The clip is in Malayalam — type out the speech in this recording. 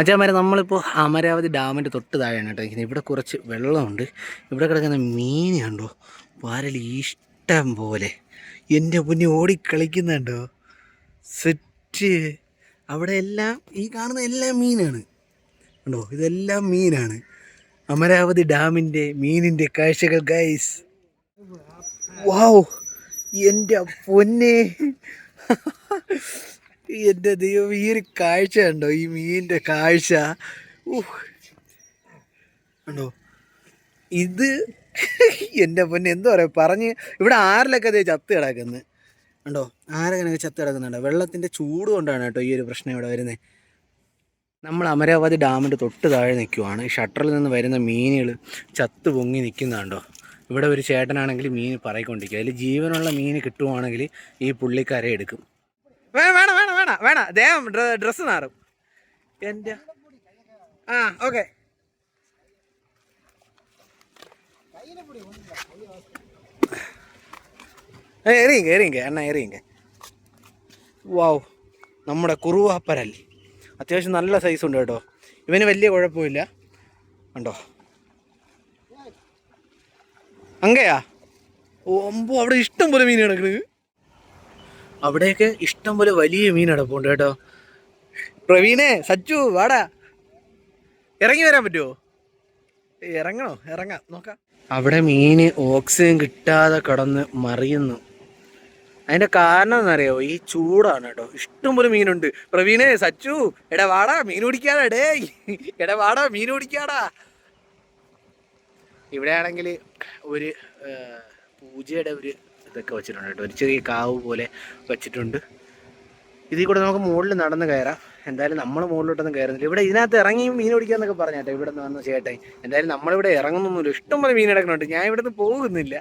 മച്ചാമാരെ നമ്മളിപ്പോൾ അമരാവതി ഡാമിന്റെ തൊട്ട് താഴെയാണ് കേട്ടോ ഇരിക്കുന്നത് ഇവിടെ കുറച്ച് വെള്ളമുണ്ട്. ഇവിടെ കിടക്കുന്ന മീൻ കണ്ടോ? വരൽ ഇഷ്ടം പോലെ. എന്റെ മുന്നേ ഓടിക്കളിക്കുന്നുണ്ടോ സെറ്റ്. അവിടെ എല്ലാം ഈ കാണുന്ന എല്ലാം മീനാണ്. കണ്ടോ? ഇതെല്ലാം മീനാണ്. അമരാവതി ഡാമിന്റെ മീനിന്റെ കാഴ്ചകൾ ഗൈസ് വാവ് എന്റെ പൊന്നെ. എന്റെ ദൈവം ഈ ഒരു കാഴ്ച കണ്ടോ? ഈ മീനിന്റെ കാഴ്ച. ഉണ്ടോ ഇത് എന്റെ പൊന്നെ എന്താ പറയുക പറഞ്ഞ് ഇവിടെ ആരിലൊക്കെ അതേ ചത്ത് കിടക്കുന്നത് കണ്ടോ? ആരൊക്കെ ചത്ത് കിടക്കുന്നുണ്ടോ. വെള്ളത്തിന്റെ ചൂട് കൊണ്ടാണ് കേട്ടോ ഈ ഒരു പ്രശ്നം ഇവിടെ വരുന്നത് നമ്മൾ അമരാവതി ഡാമിന്റെ തൊട്ട് താഴെ നിൽക്കുവാണ്. ഷട്ടറിൽ നിന്ന് വരുന്ന മീനുകൾ ചത്ത് പൊങ്ങി നിൽക്കുന്നുണ്ടോ ഇവിടെ ഒരു ചേട്ടനാണെങ്കിൽ മീൻ പറയിക്കൊണ്ടിരിക്കുക. അതിൽ ജീവനുള്ള മീൻ കിട്ടുവാണെങ്കിൽ ഈ പുള്ളിക്കാരെ എടുക്കും. വേണം വേണം. വേണം ദേഹം ഡ്രസ്സ് നാറും. എന്റെ ആ ഓക്കെ. എറിയുങ്ക എറിയുങ്ക. എണ്ണ എറിയുങ്ക. വാവ് നമ്മുടെ കുറുവാപ്പരൽ. അത്യാവശ്യം നല്ല സൈസ് ഉണ്ട് കേട്ടോ. ഇവന് വലിയ കുഴപ്പമില്ല. കണ്ടോ? അങ്ങയാ? ഓ അമ്പോ അവിടെ ഇഷ്ടം പോലെ മീൻ കിടക്കുന്നത് അവിടെയൊക്കെ ഇഷ്ടം പോലെ വലിയ മീൻ അടപ്പുണ്ട് കേട്ടോ. പ്രവീണേ സച്ചു വാടാ. ഇറങ്ങി വരാൻ പറ്റുമോ ഇറങ്ങണോ? ഇറങ്ങാം. നോക്കാം. അവിടെ മീന് ഓക്സിജൻ കിട്ടാതെ കടന്ന് മറിയുന്നു. അതിന്റെ കാരണം എന്നറിയോ ഈ ചൂടാണ് കേട്ടോ. ഇഷ്ടംപോലെ മീനുണ്ട്. പ്രവീണേ സച്ചു എടാ വാടാ മീൻ പിടിക്കാടാ ഡേ എടാ വാടാ മീൻ പിടിക്കാടാ. ഇവിടെ ആണെങ്കിൽ ഒരു പൂജയുടെ ഒരു ഇതൊക്കെ വെച്ചിട്ടുണ്ട് കേട്ടോ. ഒരു ചെറിയ കാവ് പോലെ വെച്ചിട്ടുണ്ട്. ഇതിൽ കൂടെ നമുക്ക് മുകളിൽ നടന്ന് കയറാം. എന്തായാലും നമ്മൾ മുകളിലോട്ടൊന്നും കയറുന്നില്ല. ഇവിടെ ഇതിനകത്ത് ഇറങ്ങി മീൻ പിടിക്കാന്നൊക്കെ പറഞ്ഞേട്ടെ ഇവിടെ നിന്ന് വന്ന് ചേട്ടായി. എന്തായാലും നമ്മളിവിടെ ഇറങ്ങുന്നൊന്നുമില്ല. ഇഷ്ടംപോലെ മീൻ കിടക്കുന്നുണ്ട്. ഞാൻ ഇവിടെ നിന്ന് പോകുന്നില്ല.